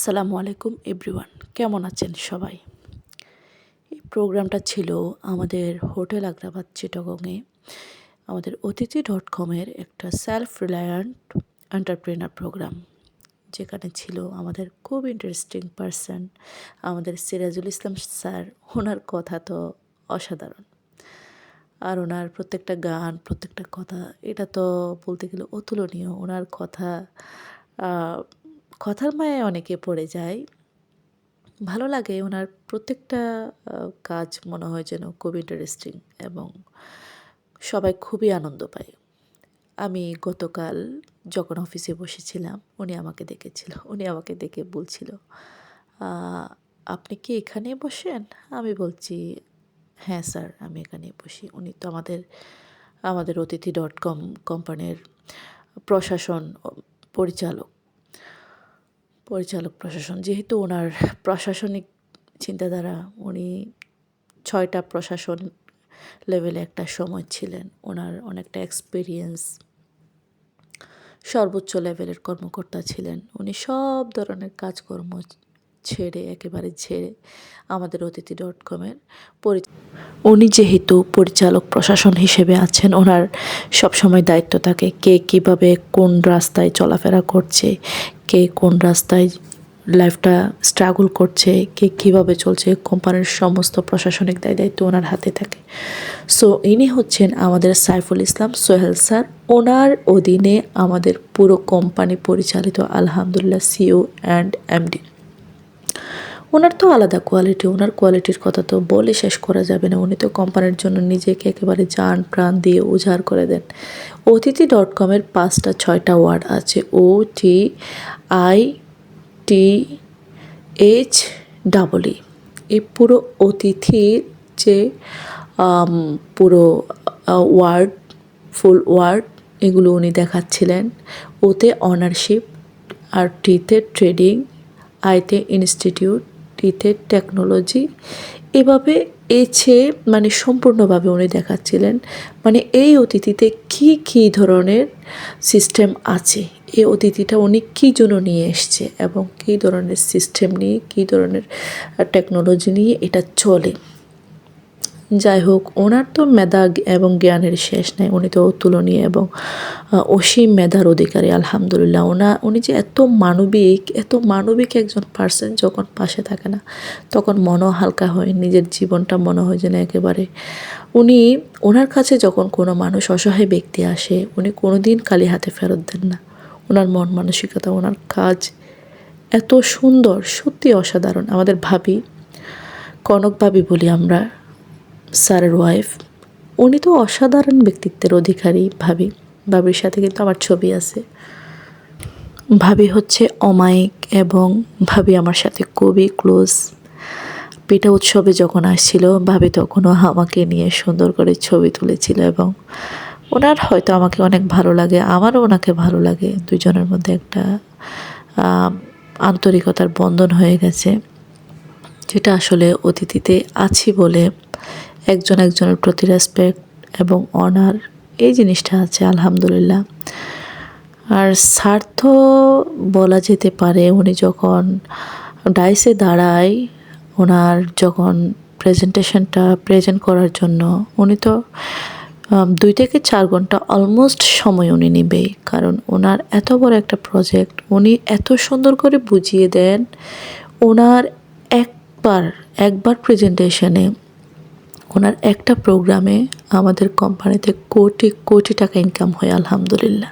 আসসালামু আলাইকুম, এভরিওয়ান। কেমন আছেন সবাই? এই প্রোগ্রামটা ছিল আমাদের হোটেল আগ্রাবাদ চিটগংয়ে। আমাদের অতিথি ডট কমের একটা সেলফ রিলায়েন্ট এন্টারপ্রেনার প্রোগ্রাম যেখানে ছিল আমাদের খুব ইন্টারেস্টিং পারসন আমাদের সিরাজুল ইসলাম স্যার। ওনার কথা তো অসাধারণ। আর ওনার প্রত্যেকটা গান, প্রত্যেকটা কথা, এটা তো বলতে গেলে অতুলনীয়। ওনার কথা কথার মায়ায় অনেকে পড়ে যায়। ভালো লাগে ওনার প্রত্যেকটা কাজ মনে হয় যেন খুব ইন্টারেস্টিং এবং সবাই খুবই আনন্দ পায়। আমি গতকাল যখন অফিসে বসেছিলাম, উনি আমাকে দেখেছিল, উনি আমাকে দেখে বলছিল আপনি কি এখানে বসেন? আমি বলছি হ্যাঁ স্যার, আমি এখানে বসি। উনি তো আমাদের আমাদের অতিথি ডট কম কোম্পানির প্রশাসন পরিচালক। পরিচালক প্রশাসন, যেহেতু ওনার প্রশাসনিক চিন্তাধারা, উনি ছয়টা প্রশাসন লেভেলে একটা সময় ছিলেন। ওনার অনেকটা এক্সপিরিয়েন্স সর্বোচ্চ লেভেলের কর্মকর্তা ছিলেন। উনি সব ধরনের কাজকর্ম ছেড়ে, একেবারে ছেড়ে আমাদের অতিথি ডট কমের পরি উনি যেহেতু পরিচালক প্রশাসন হিসেবে আছেন, ওনার সবসময় দায়িত্ব থাকে কে কীভাবে কোন রাস্তায় চলাফেরা করছে, কে কোন রাস্তায় লাইফটা স্ট্রাগল করছে, কে কীভাবে চলছে কোম্পানির সমস্ত প্রশাসনিক দায় দায়িত্ব ওনার হাতে থাকে। সো ইনি হচ্ছেন আমাদের সাইফুল ইসলাম সোহেল স্যার। ওনার অধীনে আমাদের পুরো কোম্পানি পরিচালিত, আলহামদুলিল্লাহ সিও অ্যান্ড এমডি ওনার তো আলাদা কোয়ালিটি ওনার কোয়ালিটির কথা তো বলে শেষ করা যাবে না। উনি তো কোম্পানির জন্য নিজেকে একেবারে জান প্রাণ দিয়ে উজাড় করে দেন। অতিথি ডট কমের পাঁচটা, ছয়টা ওয়ার্ড আছে। O T I T H double E এই পুরো অতিথির যে পুরো ওয়ার্ড ফুল ওয়ার্ড এগুলো উনি দেখাচ্ছিলেন। ওতে অনারশিপ আর টিতে ট্রেডিং আইতে ইনস্টিটিউট টিতে টেকনোলজি এভাবে এছে মানে সম্পূর্ণভাবে উনি দেখাচ্ছিলেন মানে এই অতিথিতে কি কি ধরনের সিস্টেম আছে? এই অতিথিটা উনি কী জন্য নিয়ে এসছে এবং কী ধরনের সিস্টেম নিয়ে, কী ধরনের টেকনোলজি নিয়ে এটা চলে? যাই হোক ওনার তো মেধা এবং জ্ঞানের শেষ নেই, উনি তো অতুলনীয় এবং অসীম মেধার অধিকারী, আলহামদুলিল্লাহ। ওনা, উনি যে এত মানবিক এত মানবিক একজন পার্সন যখন পাশে থাকে না, তখন মনও হালকা হয়, নিজের জীবনটা মনে হয় যেন একেবারে। উনি, ওনার কাছে যখন কোনো মানুষ অসহায় ব্যক্তি আসে, উনি কোনো দিন খালি হাতে ফেরত দেন না। ওনার মন মানসিকতা, ওনার কাজ এত সুন্দর সত্যি অসাধারণ। আমাদের ভাবি, কনক ভাবি বলি আমরা স্যারের ওয়াইফ উনি তো অসাধারণ ব্যক্তিত্বের অধিকারী ভাবি। ভাবির সাথে কিন্তু আমার ছবি আছে। ভাবি হচ্ছে অমায়িক এবং ভাবি আমার সাথে খুবই ক্লোজ পিঠা উৎসবে যখন আসছিল, ভাবি তখনও আমাকে নিয়ে সুন্দর করে ছবি তুলেছিল এবং ওনার হয়তো আমাকে অনেক ভালো লাগে, আমারও ওনাকে ভালো লাগে। দুজনের মধ্যে একটা আন্তরিকতার বন্ধন হয়ে গেছে। যেটা আসলে অতিথিতে আছি বলে একজন একজনের প্রতি রেসপেক্ট এবং অনার এই জিনিসটা আছে, আলহামদুলিল্লাহ। আর স্বার্থ বলা যেতে পারে, উনি যখন ডাইসে দাঁড়ায়, ওনার যখন প্রেজেন্টেশনটা প্রেজেন্ট করার জন্য, উনি তো দুই থেকে চার ঘণ্টা অলমোস্ট সময় উনি নেবেই। কারণ ওনার এত বড় একটা প্রজেক্ট উনি এত সুন্দর করে বুঝিয়ে দেন, ওনার একবার একবার প্রেজেন্টেশনে ওনার একটা প্রোগ্রামে আমাদের কোম্পানিতে কোটি কোটি টাকা ইনকাম হয়, আলহামদুলিল্লাহ।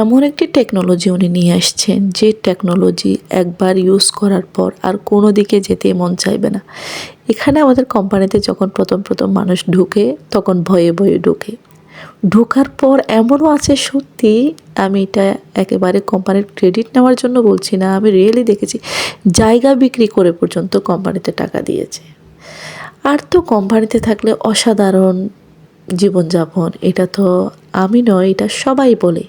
এমন একটি টেকনোলজি উনি নিয়ে আসছেন, যে টেকনোলজি একবার ইউজ করার পর আর কোনো দিকে যেতে মন চাইবে না। এখানে আমাদের কোম্পানিতে যখন প্রথম প্রথম মানুষ ঢুকে, তখন ভয়ে ভয়ে ঢুকে। ঢোকার পর এমনও আছে সত্যি, আমি এটা একেবারে কোম্পানির ক্রেডিট নেওয়ার জন্য বলছি না, আমি রিয়েলি দেখেছি, জায়গা বিক্রি করে পর্যন্ত কোম্পানিতে টাকা দিয়েছে। আর তো কোম্পানিতে থাকলে অসাধারণ জীবনযাপন, এটা তো আমি নয়, এটা সবাই বলে।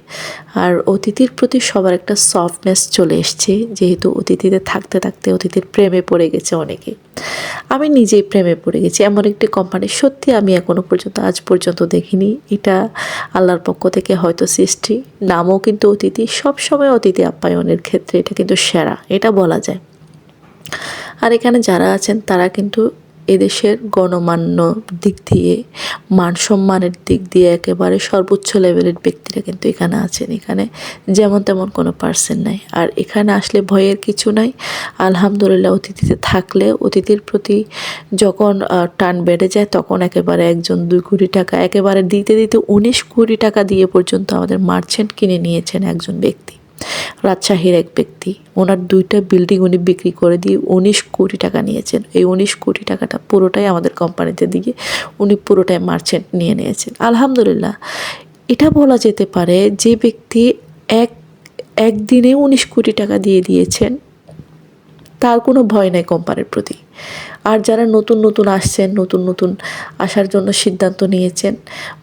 আর অতিথির প্রতি সবার একটা সফটনেস চলে এসছে, যেহেতু অতিথিতে থাকতে থাকতে অতিথির প্রেমে পড়ে গেছে অনেকে। আমি নিজেই প্রেমে পড়ে গেছি, এমন একটি কোম্পানি সত্যি আমি এখনও পর্যন্ত, আজ পর্যন্ত দেখিনি। এটা আল্লাহর পক্ষ থেকে হয়তো সৃষ্টি, নামও কিন্তু অতিথি, সবসময় অতিথি আপ্যায়নের ক্ষেত্রে এটা কিন্তু সেরা, এটা বলা যায়। আর এখানে যারা আছেন, তারা কিন্তু এদেশের গণমান্য দিক দিয়ে মান সম্মানের দিক দিয়ে একেবারে সর্বোচ্চ লেভেলের ব্যক্তিরা কিন্তু এখানে আছেন। এখানে যেমন তেমন কোনো পার্সেন নাই। আর এখানে আসলে ভয়ের কিছু নাই। আলহামদুলিল্লাহ, অতিথিতে থাকলে অতিথির প্রতি যখন টান বেড়ে যায়, তখন একেবারে একজন দুই কোটি টাকা, একেবারে দিতে দিতে উনিশ কোটি টাকা দিয়ে পর্যন্ত আমাদের মার্চেন্ট কিনে নিয়েছেন একজন ব্যক্তি। রাজশাহীর এক ব্যক্তি, ওনার দুইটা বিল্ডিং উনি বিক্রি করে দিয়ে উনিশ কোটি টাকা নিয়েছেন। এই উনিশ কোটি টাকাটা পুরোটাই আমাদের কোম্পানিতে দিয়ে উনি পুরোটাই মার্চেন্ট নিয়ে নিয়েছেন। আলহামদুলিল্লাহ, এটা বলা যেতে পারে যে ব্যক্তি এক, একদিনে উনিশ কোটি টাকা দিয়ে দিয়েছেন, তার কোনো ভয় নেই কোম্পানির প্রতি। আর যারা নতুন নতুন আসছেন, নতুন নতুন আসার জন্য সিদ্ধান্ত নিয়েছেন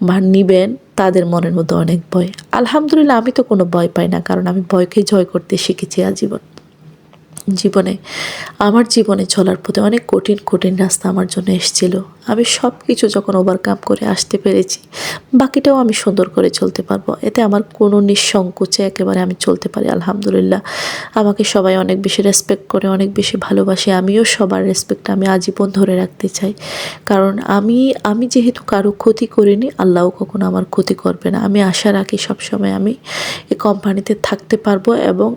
বা নিবেন, তাদের মনের মধ্যে অনেক ভয়। আলহামদুলিল্লাহ, আমি তো কোনো ভয় পাই না, কারণ আমি ভয়কে জয় করতে শিখেছি আজীবন। জীবনে, আমার জীবনে চলার পথে অনেক কঠিন কঠিন রাস্তা আমার জন্য এসেছিল। আমি সব কিছু যখন ওভারকাম করে আসতে পেরেছি, বাকিটাও আমি সুন্দর করে চলতে পারব। এতে আমার কোনো নিঃসংকোচে একেবারে আমি চলতে পারি, আলহামদুলিল্লাহ। আমাকে সবাই অনেক বেশি রেসপেক্ট করে, অনেক বেশি ভালোবাসে। আমিও সবার রেসপেক্ট আমি আজীবন ধরে রাখতে চাই। কারণ আমি আমি যেহেতু কারও ক্ষতি করিনি, আল্লাহও কখনো আমার ক্ষতি করবে না। আমি আশা রাখি সবসময় আমি এই কোম্পানিতে থাকতে পারব এবং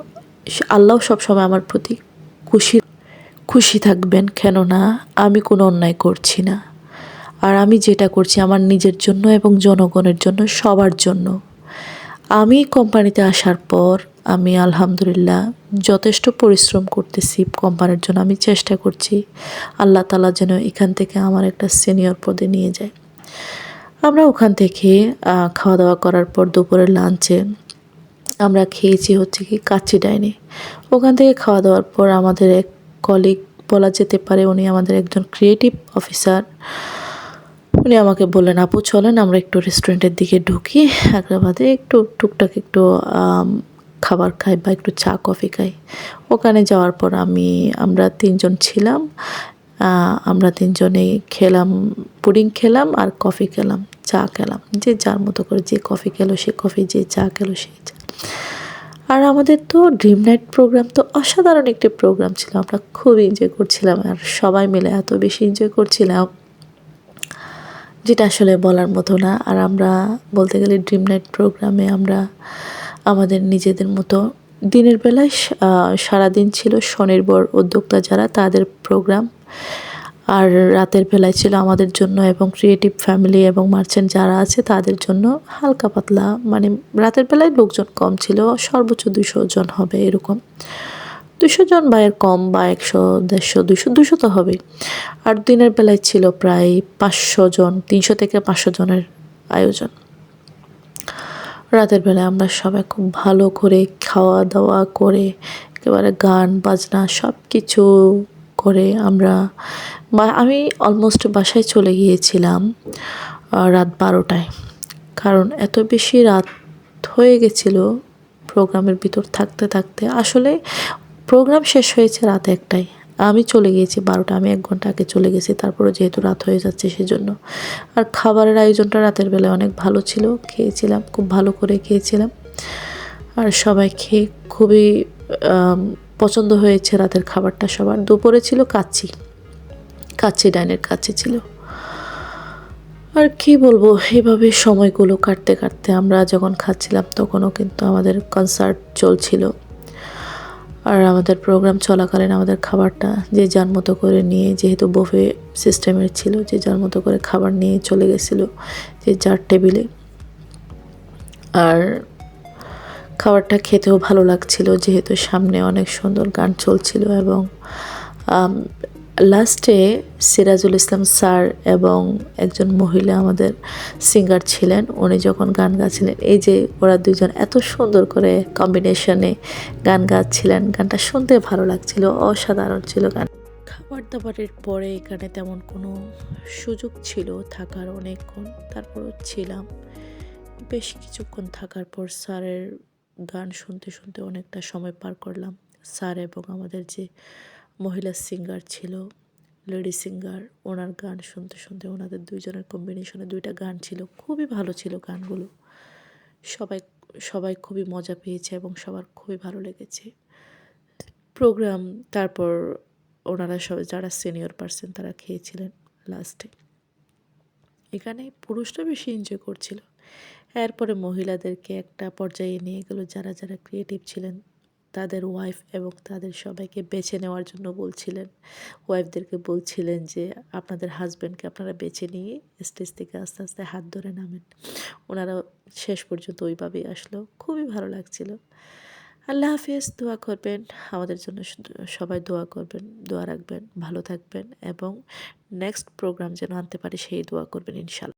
আল্লাহ সবসময় আমার প্রতি খুশি খুশি থাকবেন, কেননা আমি কোনো অন্যায় করছি না। আর আমি যেটা করছি আমার নিজের জন্য এবং জনগণের জন্য, সবার জন্য। আমি কোম্পানিতে আসার পর আমি আলহামদুলিল্লাহ যথেষ্ট পরিশ্রম করতেছি কোম্পানির জন্য। আমি চেষ্টা করছি আল্লাহ তালা যেন এখান থেকে আমার একটা সিনিয়র পদে নিয়ে যায়। আমরা ওখান থেকে খাওয়া দাওয়া করার পর দুপুরের লাঞ্চে আমরা খেয়েছি হচ্ছে কি কাচ্চি ডাইনে। ওখান থেকে খাওয়া দাওয়ার পর আমাদের এক কলিগ বলা যেতে পারে উনি আমাদের একজন ক্রিয়েটিভ অফিসার উনি আমাকে বললেন, আপু, চলেন আমরা একটু রেস্টুরেন্টের দিকে ঢুকি আগ্রাবাদে একটু টুকটাক একটু খাবার খাই বা একটু চা, কফি খাই। ওখানে যাওয়ার পর আমি, আমরা তিনজন ছিলাম আমরা তিনজনেই খেলাম, পুডিং খেলাম আর কফি খেলাম, চা খেলাম। যে যার মতো করে যে কফি খেলো, সে কফি, যে চা খেলো সেই চা। আর আমাদের তো ড্রিম নাইট প্রোগ্রাম তো অসাধারণ একটি প্রোগ্রাম ছিল। আমরা খুব এনজয় করছিলাম আর সবাই মিলে এত বেশি এনজয় করছিলাম, যেটা আসলে বলার মতো না। আর আমরা বলতে গেলে ড্রিম নাইট প্রোগ্রামে আমরা আমাদের নিজেদের মতো দিনের বেলায় সারাদিন ছিল স্বনির্ভর উদ্যোক্তা যারা, তাদের প্রোগ্রাম আর রাতের বেলায় ছিল আমাদের জন্য এবং ক্রিয়েটিভ ফ্যামিলি এবং মার্চেন্ট যারা আছে তাদের জন্য হালকা পাতলা। মানে রাতের বেলায় লোকজন কম ছিল, সর্বোচ্চ দুশো জন হবে এরকম। দুশো জন বা এর কম বা একশো, দেড়শো দুশো দুশো তো হবে আর দিনের বেলায় ছিল প্রায় পাঁচশো জন, তিনশো থেকে পাঁচশো জনের আয়োজন। রাতের বেলায় আমরা সবাই খুব ভালো করে খাওয়া দাওয়া করে, একেবারে গান, বাজনা সব কিছু করে আমরা আমি অলমোস্ট বাসায় চলে গিয়েছিলাম রাত বারোটায়। কারণ এত বেশি রাত হয়ে গেছিল প্রোগ্রামের ভিতর থাকতে থাকতে। আসলে প্রোগ্রাম শেষ হয়েছে রাত একটাই আমি চলে গিয়েছি বারোটা, আমি এক ঘণ্টা আগে চলে গেছি তারপরে যেহেতু রাত হয়ে যাচ্ছে সেজন্য। আর খাবারের আয়োজনটা রাতের বেলায় অনেক ভালো ছিল, খেয়েছিলাম, খুব ভালো করে খেয়েছিলাম। আর সবাই খেয়ে খুবই পছন্দ হয়েছে রাতের খাবারটা সবার। দুপুরে ছিল কাচ্চি। কাচ্চি ডাইনের কাছে ছিল। আর কি বলব, এভাবে সময়গুলো কাটতে কাটতে আমরা যখন খাচ্ছিলাম তখনও কিন্তু আমাদের কনসার্ট চলছিল। আর আমাদের প্রোগ্রাম চলাকালীন আমাদের খাবারটা যে যার মতো করে নিয়ে, যেহেতু বফে সিস্টেমের ছিল, যে যার মতো করে খাবার নিয়ে চলে গেছিল, যে যার টেবিলে আর খাবারটা খেতেও ভালো লাগছিল, যেহেতু সামনে অনেক সুন্দর গান চলছিল এবং লাস্টে সিরাজুল ইসলাম স্যার এবং একজন মহিলা আমাদের সিঙ্গার ছিলেন, উনি যখন গান গাচ্ছিলেন, এই যে ওরা দুজন এত সুন্দর করে কম্বিনেশনে গান গাচ্ছিলেন, গানটা শুনতে ভালো লাগছিল, অসাধারণ ছিল গান। খাবার দাবারের পরে এখানে তেমন কোনো সুযোগ ছিল থাকার অনেকক্ষণ, তারপরও ছিলাম। বেশ কিছুক্ষণ থাকার পর স্যারের গান শুনতে শুনতে অনেকটা সময় পার করলাম। স্যার এবং আমাদের যে মহিলা সিঙ্গার ছিল লেডি সিঙ্গার ওনার গান শুনতে শুনতে ওনাদের দুইজনের কম্বিনেশনে দুইটা গান ছিল। খুবই ভালো ছিল গানগুলো। সবাই সবাই খুবই মজা পেয়েছে এবং সবার খুবই ভালো লেগেছে। প্রোগ্রাম তারপর ওনারা সব যারা সিনিয়র পার্সন তারা খেয়েছিলেন লাস্টে এখানে পুরুষরা বেশি এনজয় করছিল। এরপরে মহিলাদেরকে একটা পর্যায়ে নিয়ে গেল যারা যারা ক্রিয়েটিভ ছিলেন, তাদের ওয়াইফ এবং তাদের সবাইকে বেছে নেওয়ার জন্য বলছিলেন। ওয়াইফদেরকে বলছিলেন যে, আপনাদের হাজব্যান্ডকে আপনারা বেছে নিয়ে স্টেজ থেকে আস্তে আস্তে হাত ধরে নামেন। ওনারা শেষ পর্যন্ত ওইভাবেই আসলো। খুবই ভালো লাগছিল। আল্লাহ হাফিজ, দোয়া করবেন। আমাদের জন্য সবাই দোয়া করবেন, দোয়া রাখবেন, ভালো থাকবেন এবং নেক্সট প্রোগ্রাম যেন আনতে পারি সেই দোয়া করবেন ইনশাল্লাহ।